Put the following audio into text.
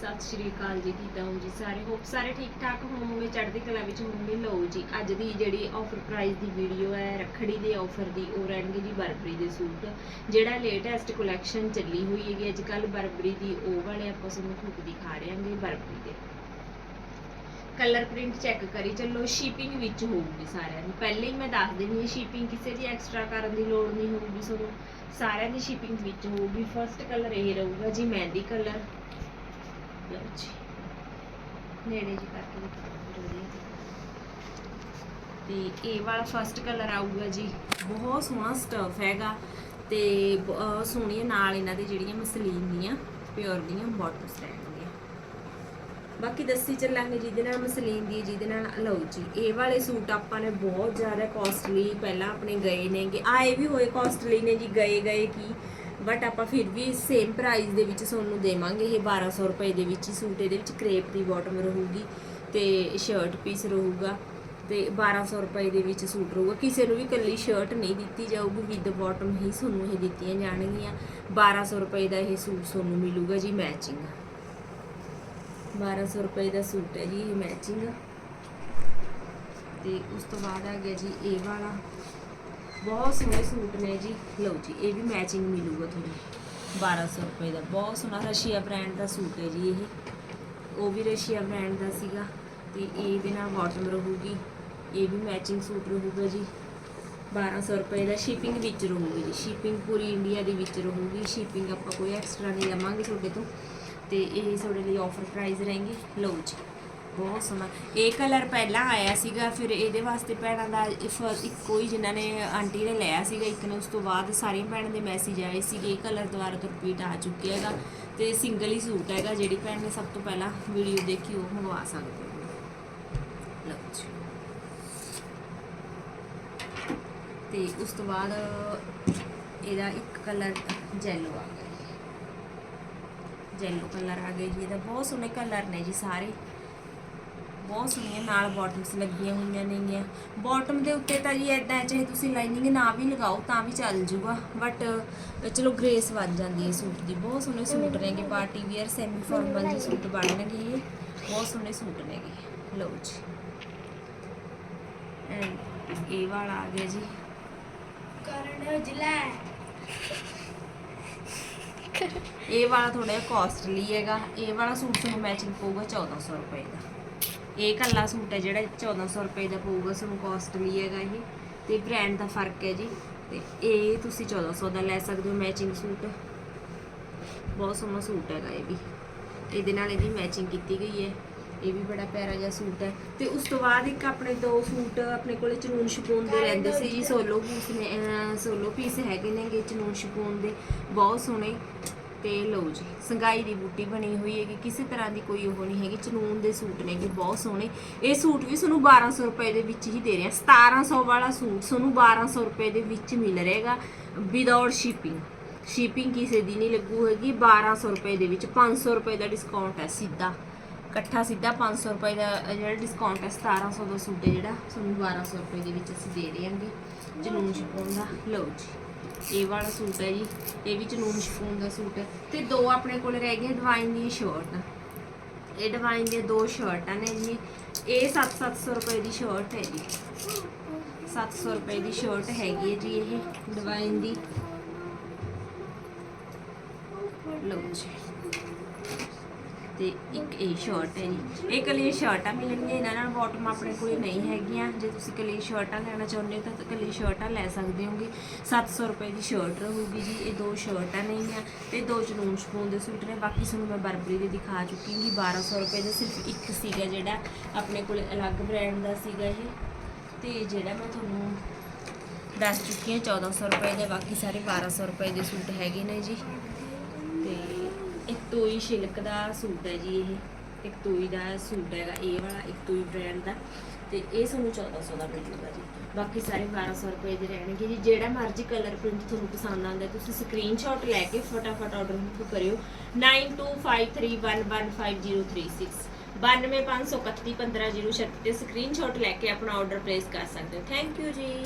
ਸਤਿ ਸ਼੍ਰੀ ਅਕਾਲ ਜੀ ਕਿਦਾਂ ਹੋ ਜੀ ਸਾਰੇ? ਹੋਪ ਸਾਰੇ ਠੀਕ ਠਾਕ ਹੋਵੋਗੇ ਚੜ੍ਹਦੀ ਕਲਾ ਵਿੱਚ ਹੋਵੋਗੇ ਲਓ ਜੀ, ਅੱਜ ਦੀ ਜਿਹੜੀ ਆਫਰ ਪ੍ਰਾਈਸ ਦੀ ਵੀਡੀਓ ਹੈ, ਰੱਖੜੀ ਦੇ ਆਫਰ ਦੀ, ਉਹ ਰਹਿਣਗੇ ਜੀ ਬਰਬਰੀ ਦੇ ਸੂਟ। ਜਿਹੜਾ ਲੇਟੈਸਟ ਕਲੈਕਸ਼ਨ ਚੱਲੀ ਹੋਈ ਹੈਗੀ ਅੱਜ ਕੱਲ ਬਰਬਰੀ ਦੀ ਉਹ ਵਾਲੇ ਆਪਾਂ ਤੁਹਾਨੂੰ ਸੂਟ ਦਿਖਾ ਰਹੇ ਹਾਂਗੇ ਬਰਬਰੀ ਦੇ। ਕਲਰ ਪ੍ਰਿੰਟ ਚੈੱਕ ਕਰੀ, ਚੱਲੋ ਸ਼ਿਪਿੰਗ ਵਿੱਚ ਹੋਊਗੀ ਸਾਰਿਆਂ ਦੀ। ਪਹਿਲੇ ਹੀ ਮੈਂ ਦੱਸ ਦਿੰਦੀ ਹਾਂ ਸ਼ਿਪਿੰਗ ਕਿਸੇ ਦੀ ਐਕਸਟਰਾ ਕਰਨ ਦੀ ਲੋੜ ਨਹੀਂ ਹੋਊਗੀ ਤੁਹਾਨੂੰ ਸਾਰਿਆਂ ਦੀ ਸ਼ਿਪਿੰਗ ਵਿੱਚ ਹੋਊਗੀ। ਫਰਸਟ ਕਲਰ ਇਹ ਰਹੂਗਾ ਜੀ ਮਹਿੰਦੀ ਕਲਰ ਲਓ ਜੀ। ਨੇੜੇ ਜੀ ਕਰਕੇ ਦਿਖਾਓ ਤੇ ਇਹ ਵਾਲਾ ਫਰਸਟ ਕਲਰ ਆਊਗਾ ਜੀ। ਬਹੁਤ ਸੋਹਣਾ ਸਟਫ ਹੈਗਾ ਤੇ ਬਹੁਤ ਨਾਲ ਇਹਨਾਂ ਦੇ ਜਿਹੜੀਆਂ ਮਸਲੀਨ ਦੀਆਂ ਪਿਓਰ ਦੀਆਂ ਬਾਟਮਸ ਰਹਿਣਗੀਆਂ ਬਾਕੀ ਦੱਸੀ ਚੱਲਾਂਗੇ ਜਿਹਦੇ ਨਾਲ ਮਸਲੀਨ ਦੀ, ਜਿਹਦੇ ਨਾਲ ਲਓ ਜੀ। ਇਹ ਵਾਲੇ ਸੂਟ ਆਪਾਂ ਨੇ ਬਹੁਤ ਜ਼ਿਆਦਾ ਕਾਸਟਲੀ ਪਹਿਲਾਂ ਆਪਣੇ ਗਏ ਨੇਗੇ। ਆਏ ਵੀ ਹੋਏ ਕਾਸਟਲੀ ਨੇ ਜੀ ਗਏ ਗਏ ਕੀ। ਬਟ ਆਪਾਂ ਫਿਰ ਵੀ ਸੇਮ ਪ੍ਰਾਈਸ ਦੇ ਵਿੱਚ ਤੁਹਾਨੂੰ ਦੇਵਾਂਗੇ। ਇਹ 1200 ਰੁਪਏ ਦੇ ਵਿੱਚ ਹੀ ਸੂਟ, ਇਹਦੇ ਵਿੱਚ ਕ੍ਰੇਪ ਦੀ ਬਾਟਮ ਰਹੂਗੀ ਤੇ ਸ਼ਰਟ ਪੀਸ ਰਹੂਗਾ ਤੇ 1200 ਰੁਪਏ ਦੇ ਵਿੱਚ ਸੂਟ ਰਹੂਗਾ। ਕਿਸੇ ਨੂੰ ਵੀ ਕੱਲੀ ਸ਼ਰਟ ਨਹੀਂ ਦਿੱਤੀ ਜਾਊਗੀ ਵਿਦ ਬਾਟਮ ਹੀ ਤੁਹਾਨੂੰ ਇਹ ਦਿੱਤੀਆਂ ਜਾਣਗੀਆਂ। 1200 ਰੁਪਏ ਦਾ ਇਹ ਸੂਟ ਤੁਹਾਨੂੰ ਮਿਲੂਗਾ ਜੀ ਮੈਚਿੰਗ 1200 ਰੁਪਏ ਦਾ ਸੂਟ ਹੈ ਜੀ ਇਹ ਮੈਚਿੰਗ ਤੇ ਉਸ ਤੋਂ ਬਾਅਦ ਆ ਗਿਆ ਜੀ ਇਹ ਵਾਲਾ। ਬਹੁਤ ਸੋਹਣੇ ਸੂਟ ਨੇ ਜੀ। ਲਓ ਜੀ, ਇਹ ਵੀ ਮੈਚਿੰਗ ਮਿਲੂਗਾ ਤੁਹਾਨੂੰ। 1200 ਰੁਪਏ ਦਾ। ਬਹੁਤ ਸੋਹਣਾ ਰਸ਼ੀਆ ਬ੍ਰਾਂਡ ਦਾ ਸੂਟ ਹੈ ਜੀ ਇਹ। ਉਹ ਵੀ ਰਸ਼ੀਆ ਬ੍ਰਾਂਡ ਦਾ ਸੀਗਾ ਤੇ ਇਹਦੇ ਨਾਲ ਬਾਟਮ ਰਹੂਗੀ। ਇਹ ਵੀ ਮੈਚਿੰਗ ਸੂਟ ਰਹੂਗਾ ਜੀ। 1200 ਰੁਪਏ ਦਾ ਸ਼ਿਪਿੰਗ ਵਿੱਚ ਰਹੂਗੀ ਜੀ। ਸ਼ਿਪਿੰਗ ਪੂਰੀ ਇੰਡੀਆ ਦੇ ਵਿੱਚ ਰਹੂਗੀ। ਸ਼ਿਪਿੰਗ ਆਪਾਂ ਕੋਈ ਐਕਸਟਰਾ ਨਹੀਂ ਲਵਾਂਗੇ ਤੁਹਾਡੇ ਤੋਂ। ਤੇ ਇਹ ਤੁਹਾਡੇ ਲਈ ਆਫਰ ਪ੍ਰਾਈਸ ਰਹਿਣਗੇ। ਲਓ ਜੀ। ਬਹੁਤ ਸੋਹਣਾ। ਇਹ ਕਲਰ ਪਹਿਲਾਂ ਆਇਆ ਸੀਗਾ, ਫਿਰ ਇਹਦੇ ਵਾਸਤੇ ਭੈਣਾਂ ਦਾ ਇਫ ਇੱਕੋ ਹੀ ਜਿਨ੍ਹਾਂ ਨੇ ਆਂਟੀ ਨੇ ਲਿਆ ਸੀਗਾ। ਇੱਕ ਨੇ ਉਸ ਤੋਂ ਬਾਅਦ ਸਾਰੀਆਂ ਭੈਣਾਂ ਦੇ ਮੈਸੇਜ ਆਏ ਸੀਗੇ ਇਹ ਕਲਰ ਦੁਬਾਰਾ ਤੋਂ ਰਿਪੀਟ ਆ ਚੁੱਕਿਆ ਹੈਗਾ ਤੇ ਸਿੰਗਲ ਹੀ ਸੂਟ ਹੈਗਾ, ਜਿਹੜੀ ਭੈਣ ਨੇ ਸਭ ਤੋਂ ਪਹਿਲਾਂ ਵੀਡੀਓ ਦੇਖੀ ਉਹ ਮੰਗਵਾ ਸਕਦੇ ਹੋ। ਲਓ ਜੀ। ਤੇ ਉਸ ਤੋਂ ਬਾਅਦ ਇਹਦਾ ਇੱਕ ਕਲਰ ਜੈਲੋ ਆ ਗਿਆ ਜੈਲੋ ਕਲਰ ਆ ਗਿਆ ਜੀ, ਇਹਦਾ ਬਹੁਤ ਸੋਹਣੇ ਕਲਰ ਨੇ ਜੀ ਸਾਰੇ। ਬਹੁਤ ਸੋਹਣੀਆਂ ਨਾਲ ਬਾਟਮਸ ਲੱਗੀਆਂ ਹੋਈਆਂ ਨੇਗੀਆਂ। ਬਾਟਮ ਦੇ ਉੱਤੇ ਤਾਂ ਜੀ ਐਦਾਂ ਚਾਹੇ ਤੁਸੀਂ ਲਾਈਨਿੰਗ ਨਾ ਵੀ ਲਗਾਓ ਤਾਂ ਵੀ ਚੱਲ ਜੂਗਾ। ਬਟ ਚਲੋ ਗ੍ਰੇਸ ਵੱਜ ਜਾਂਦੀ ਹੈ ਸੂਟ ਦੀ। ਬਹੁਤ ਸੋਹਣੇ ਸੂਟ ਨੇਗੇ ਪਾਰਟੀ ਵੇਅਰ ਸੈਮੀ ਫਾਰਮਲ ਦੇ ਸੂਟ ਬਣਨਗੇ ਇਹ। ਬਹੁਤ ਸੋਹਣੇ ਸੂਟ ਨੇਗੇ। ਲਓ ਜੀ। ਐਂਡ ਇਹ ਵਾਲਾ ਆ ਗਿਆ ਜੀ। ਕਰਨ ਜ਼ਿਲ੍ਹਾ ਇਹ ਵਾਲਾ ਥੋੜਾ ਜਿਹਾ ਕਾਸਟਲੀ ਹੈਗਾ। ਇਹ ਵਾਲਾ ਸੂਟ ਤੁਹਾਨੂੰ ਮੈਚਿੰਗ ਪਊਗਾ 1400 ਰੁਪਏ ਦਾ। ਇਹ ਕੱਲਾ ਸੂਟ ਹੈ ਜਿਹੜਾ 1400 ਰੁਪਏ ਦਾ ਪਊਗਾ ਤੁਹਾਨੂੰ ਕਾਸਟਲੀ ਹੈਗਾ ਇਹ। ਤੇ ਬ੍ਰਾਂਡ ਦਾ ਫ਼ਰਕ ਹੈ ਜੀ। ਤੇ ਇਹ ਤੁਸੀਂ 1400 ਦਾ ਲੈ ਸਕਦੇ ਹੋ ਮੈਚਿੰਗ ਸੂਟ। ਬਹੁਤ ਸੋਹਣਾ ਸੂਟ ਹੈਗਾ ਇਹ ਵੀ। ਇਹਦੇ ਨਾਲ ਇਹਦੀ ਮੈਚਿੰਗ ਕੀਤੀ ਗਈ ਹੈ। ਇਹ ਵੀ ਬੜਾ ਪਿਆਰਾ ਜਿਹਾ ਸੂਟ ਹੈ। ਤੇ ਉਸ ਤੋਂ ਬਾਅਦ ਇੱਕ ਆਪਣੇ ਦੋ ਸੂਟ ਆਪਣੇ ਕੋਲੇ ਚਨੂਨ ਸ਼ਪੂਨ ਦੇ ਰਹਿੰਦੇ ਸੀ ਜੀ। ਸੋਲੋ ਪੀਸ ਨੇ ਸੋਲੋ ਪੀਸ ਹੈਗੇ ਨੇਗੇ ਚਨੂਨ ਸ਼ਪੂਨ ਦੇ। ਬਹੁਤ ਸੋਹਣੇ। ਤੇ ਲਓ ਜੀ ਸੰਗਾਈ ਦੀ ਬੂਟੀ ਬਣੀ ਹੋਈ ਹੈਗੀ, ਕਿਸੇ ਤਰ੍ਹਾਂ ਦੀ ਕੋਈ ਉਹ ਨਹੀਂ ਹੈਗੀ, ਚਨੂਨ ਦੇ ਸੂਟ ਨੇਗੇ ਬਹੁਤ ਸੋਹਣੇ। ਇਹ ਸੂਟ ਵੀ ਤੁਹਾਨੂੰ 1200 ਰੁਪਏ ਦੇ ਵਿੱਚ ਹੀ ਦੇ ਰਹੇ ਆ 1700 ਵਾਲਾ ਸੂਟ ਤੁਹਾਨੂੰ 1200 ਰੁਪਏ ਦੇ ਵਿੱਚ ਮਿਲ ਰਹੇਗਾ ਵਿਦਆਊਟ ਸ਼ਿਪਿੰਗ ਸ਼ਿਪਿੰਗ ਕਿਸੇ ਦੀ ਨਹੀਂ ਲੱਗੂ ਹੈਗੀ 1200 ਰੁਪਏ ਦੇ ਵਿੱਚ 500 ਰੁਪਏ ਦਾ ਡਿਸਕਾਊਂਟ ਹੈ ਸਿੱਧਾ। ਇਕੱਠਾ ਸਿੱਧਾ 500 ਰੁਪਏ ਦਾ ਜਿਹੜਾ ਡਿਸਕਾਊਂਟ ਹੈ 1700 ਦਾ ਸੂਟ ਹੈ ਜਿਹੜਾ, ਤੁਹਾਨੂੰ 1200 ਰੁਪਏ ਦੇ ਵਿੱਚ ਅਸੀਂ ਦੇ ਰਹੇ ਹਾਂਗੇ ਜਨੂਨ ਸ਼ਿਪੂਨ ਦਾ। ਲਓ ਜੀ। ਇਹ ਵਾਲਾ ਸੂਟ ਹੈ ਜੀ। ਇਹ ਵੀ ਜਨੂਨ ਸ਼ਿਫੋਨ ਦਾ ਸੂਟ ਹੈ। ਤੇ ਦੋ ਆਪਣੇ ਕੋਲ ਰਹਿ ਗਏ ਡਿਵਾਈਨ ਦੀ ਸ਼ਰਟ ਇਹ ਡਿਵਾਈਨ ਦੀਆਂ ਦੋ ਸ਼ਰਟਾਂ ਨੇ ਜੀ। ਇਹ 7-700 ਰੁਪਏ ਦੀ ਸ਼ਰਟ ਹੈ ਜੀ। 700 ਰੁਪਏ ਦੀ ਸ਼ਰਟ ਹੈਗੀ ਹੈ ਜੀ ਇਹ ਡਿਵਾਈਨ ਦੀ। ਲਓ ਜੀ। ਤੇ ਇੱਕ ਇਹ ਸ਼ਰਟ ਹੈ ਜੀ। ਇਹ ਕਲੀ ਸ਼ਰਟਾਂ ਮਿਲਣਗੀਆਂ, ਇਹਨਾਂ ਨਾਲ ਬਾਟਮ ਆਪਣੇ ਕੋਲ ਨਹੀਂ ਹੈਗੀਆਂ। ਜੇ ਤੁਸੀਂ ਕਲੀ ਸ਼ਰਟਾਂ ਲੈਣਾ ਚਾਹੁੰਦੇ ਹੋ ਤਾਂ ਕਲੀ ਸ਼ਰਟਾਂ ਲੈ ਸਕਦੇ ਹੋਗੇ। 700 ਰੁਪਏ ਦੀ ਸ਼ਰਟ ਰਹੂਗੀ ਜੀ। ਇਹ ਦੋ ਸ਼ਰਟਾਂ ਨੇਗੀਆਂ ਤੇ ਦੋ ਜਨੂਨ ਸ਼ਪੂਨ ਦੇ ਸੂਟ ਨੇ। ਬਾਕੀ ਤੁਹਾਨੂੰ ਮੈਂ ਬਰਬਰੀ ਦੇ ਦਿਖਾ ਚੁੱਕੀ ਹਾਂ 1200 ਰੁਪਏ ਦਾ ਸਿਰਫ ਇੱਕ ਸੀਗਾ ਜਿਹੜਾ ਆਪਣੇ ਕੋਲ ਅਲੱਗ ਬ੍ਰਾਂਡ ਦਾ ਸੀਗਾ ਇਹ। ਤੇ ਜਿਹੜਾ ਮੈਂ ਤੁਹਾਨੂੰ ਦੱਸ ਚੁੱਕੀ ਹਾਂ 1400 ਰੁਪਏ ਦੇ। ਬਾਕੀ ਸਾਰੇ 1200 ਰੁਪਏ ਦੇ ਸੂਟ ਹੈਗੇ ਨੇ ਜੀ। ਤੇ ਇੱਕ ਤੋਈ ਸ਼ਿਲਕ ਦਾ ਸੂਟ ਹੈ ਜੀ ਇਹ, ਇੱਕ ਤੋਈ ਦਾ ਸੂਟ ਹੈਗਾ, ਇਹ ਵਾਲਾ, ਇੱਕ ਤੋਈ ਬ੍ਰਾਂਡ ਦਾ। ਤੇ ਇਹ ਸਾਨੂੰ 1400 ਦਾ ਮਿਲੂਗਾ ਜੀ। ਬਾਕੀ ਸਾਰੇ 1200 ਰੁਪਏ ਦੇ ਰਹਿਣਗੇ ਜੀ। ਜਿਹੜਾ ਮਰਜ਼ੀ ਕਲਰ ਪ੍ਰਿੰਟ ਤੁਹਾਨੂੰ ਪਸੰਦ ਆਉਂਦਾ ਤੁਸੀਂ ਸਕਰੀਨਸ਼ਾਟ ਲੈ ਕੇ ਫਟਾਫਟ ਆਰਡਰ ਬੁੱਕ ਕਰਿਓ। 9253115036 925311506 ਤੇ ਸਕਰੀਨਸ਼ਾਟ ਲੈ ਕੇ ਆਪਣਾ ਆਰਡਰ ਪਲੇਸ ਕਰ ਸਕਦੇ ਹੋ। ਥੈਂਕ ਯੂ ਜੀ।